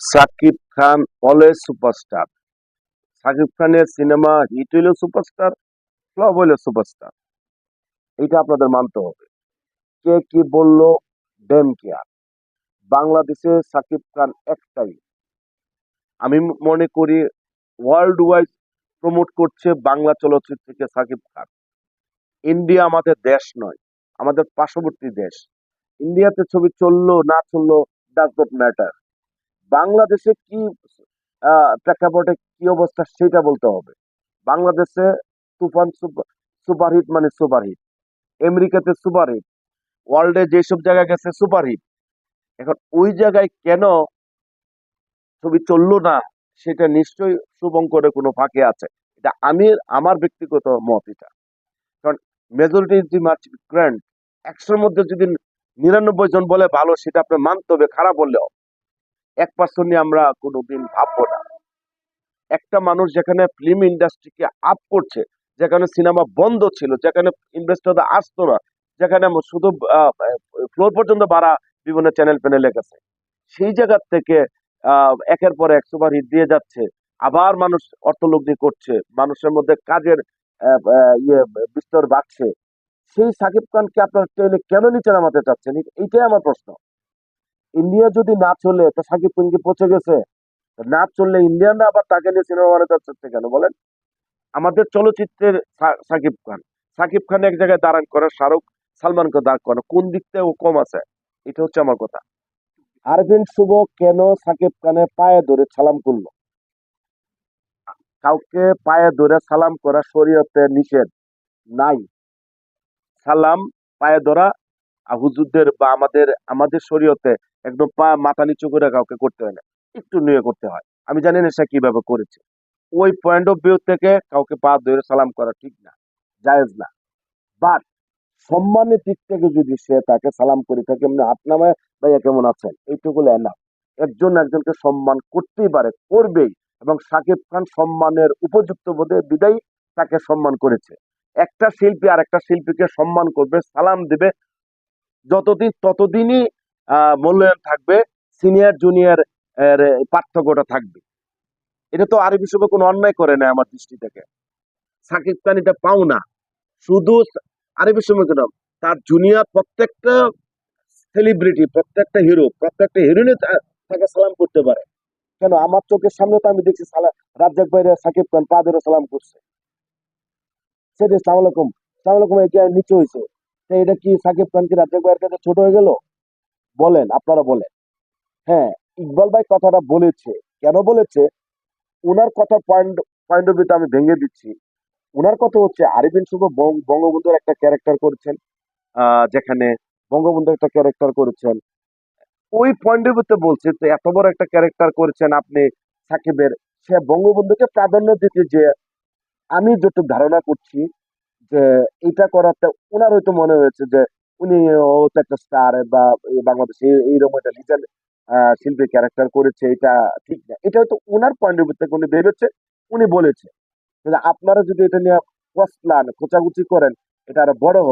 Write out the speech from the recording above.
Shakib Khan always superstar. Shakib খানের cinema hit হইলেও superstar, flop হইলেও সুপারস্টার। এটা আপনাদের মানতে হবে। কে কি বলল ডেম কেয়ার বাংলাদেশে সাকিব খান একটাই। আমি মনে করি ওয়ার্ল্ড ওয়াইড প্রমোট করছে বাংলা চলচ্চিত্রকে সাকিব খান। ইন্ডিয়া আমাদের দেশ নয়, আমাদের পার্শ্ববর্তী দেশ। ইন্ডিয়াতে ছবি চলল, না চলল ডাজ নট ম্যাটার বাংলাদেশে কি প্রেক্ষাপটে কি অবস্থা সেটা বলতে হবে। বাংলাদেশে তুফান সুপারহিট মানে সুপারহিট। আমেরিকাতে সুপারহিট। ওয়ার্ল্ডে যেসব জায়গায় গেছে সুপারহিট। এখন ওই জায়গায় কেন ছবি চলল না, সেটা নিশ্চয়ই শুভঙ্করের কোনো ফাঁকে আছে। এটা আমি, আমার ব্যক্তিগত মত এটা। কারণ majority is the march grand একশোর মধ্যে যদি নিরানব্বই জন বলে ভালো, সেটা আপনার মানতে হবে, খারাপ হলেও এক পার্সেন্ট নিয়ে আমরা কোনোদিন ভাববো না। একটা মানুষ যেখানে ফিল্ম ইন্ডাস্ট্রিকে আপ করছে, যেখানে সিনেমা বন্ধ ছিল, যেখানে ইনভেস্টররা আসতো না, যেখানে শুধু ফ্লোর পর্যন্ত বাড়া বিভিন্ন চ্যানেল প্যানেলে গেছে সেই জায়গার থেকে একের পর এক সুপার হিট দিয়ে যাচ্ছে। আবার মানুষ অর্থলগ্নি করছে, মানুষের মধ্যে কাজের ইয়ে বিস্তর বাড়ছে। সেই সাকিব খানকে আপনার ট্রেনে কেন নিচে নামাতে চাচ্ছেন? এই- এইটাই আমার প্রশ্ন। ইন্ডিয়া যদি না চলে, তো সাকিব খান কি পচে গেছে? না চললে ইন্ডিয়ানরা আবার তাকে নিয়ে সিনেমা বানাতে চাচ্ছে কেন বলেন? আমাদের চলচ্চিত্রের সাকিব খান। সাকিব খান এক জায়গায় দাঁড়ান করে শাহরুখ সালমানকে দাঁড় করে কোন দিক থেকে ও কম আছে? এটা হচ্ছে আমার কথা। আরবিন শুভ কেন সাকিব খানের পায়ে ধরে সালাম করল কাউকে পায়ে ধরে সালাম করা শরীয়তে নিষেধ। নাই। সালাম, পায়ে ধরা হুজুরদের বা আমাদের আমাদের শরীয়তে একদম পা, মাথা নিচু করে কাউকে করতে হয় না। একটু নিয়ে করতে হয়। আমি জানি না সে কীভাবে করেছে। ওই পয়েন্ট অফ ভিউ থেকে কাউকে পা ধরে সালাম করা ঠিক না, জায়েজ না। বাট সম্মানের দিক থেকে যদি সে তাকে সালাম করে থাকে এমনি হাত নামায়, ভাইয়া, কেমন আছেন? এইটুকু এনা একজন একজনকে সম্মান করতেই পারে, করবেই। এবং সাকিব খান সম্মানের উপযুক্ত বোধে বিদায় তাকে সম্মান করেছে। একটা শিল্পী আর একটা শিল্পীকে সম্মান করবে, সালাম দিবে যতদিন, ততদিনই মূল্যায়ন থাকবে সিনিয়র জুনিয়র পার্থক্যটা থাকবে। এটা তো আরবি হিসেবে কোনো অন্যায় করে না আমার দৃষ্টি থেকে সাকিব খান এটা পাও না। শুধু আরবি সময় তার জুনিয়র প্রত্যেকটা সেলিব্রিটি প্রত্যেকটা হিরো প্রত্যেকটা হিরোইনে তাকে সালাম করতে পারে। কেন? আমার চোখের সামনে তো আমি দেখছি রাজ্জাক বাইরে সাকিব খান পা সালাম করছে। সেটা সালাম আলাইকুম সালাম আলাইকুম, এটা নিচে হয়েছে। এটা কি সাকিব খান কি রাজ্জাক ভাইয়ের কাছে ছোট হয়ে গেল? বলেন, আপনারা বলেন। হ্যাঁ ইকবাল ভাই কথাটা বলেছে। কেন বলেছে? ওনার কথা পয়েন্ট পয়েন্ট অফ আমি ভেঙে দিচ্ছি। ওনার কথা হচ্ছে আরিফিন শুভ বঙ্গবন্ধুর একটা ক্যারেক্টার করেছেন যেখানে বঙ্গবন্ধু একটা ক্যারেক্টার করেছেন। ওই পয়েন্ট অফ ভিউতে বলছে তো এত বড় একটা ক্যারেক্টার করেছেন আপনি সাকিবের। সে বঙ্গবন্ধুকে প্রাধান্য দিতে যে আমি যতটুকু ধারণা করছি যে এটা করাতে ওনার হয়তো মনে হয়েছে যে উনি ও একটা স্টার বা বাংলাদেশে এই- এইরকম একটা লিজেন্ড শিল্পী ক্যারেক্টার করেছে, এটা ঠিক না। এটা হয়তো ওনার পয়েন্ট অফ ভিউ থেকে উনি ভেবেছে, উনি বলেছে। আপনারা যদি এটা নিয়ে কসলান খোঁচাখুচি করেন, এটা আরও বড় হবে।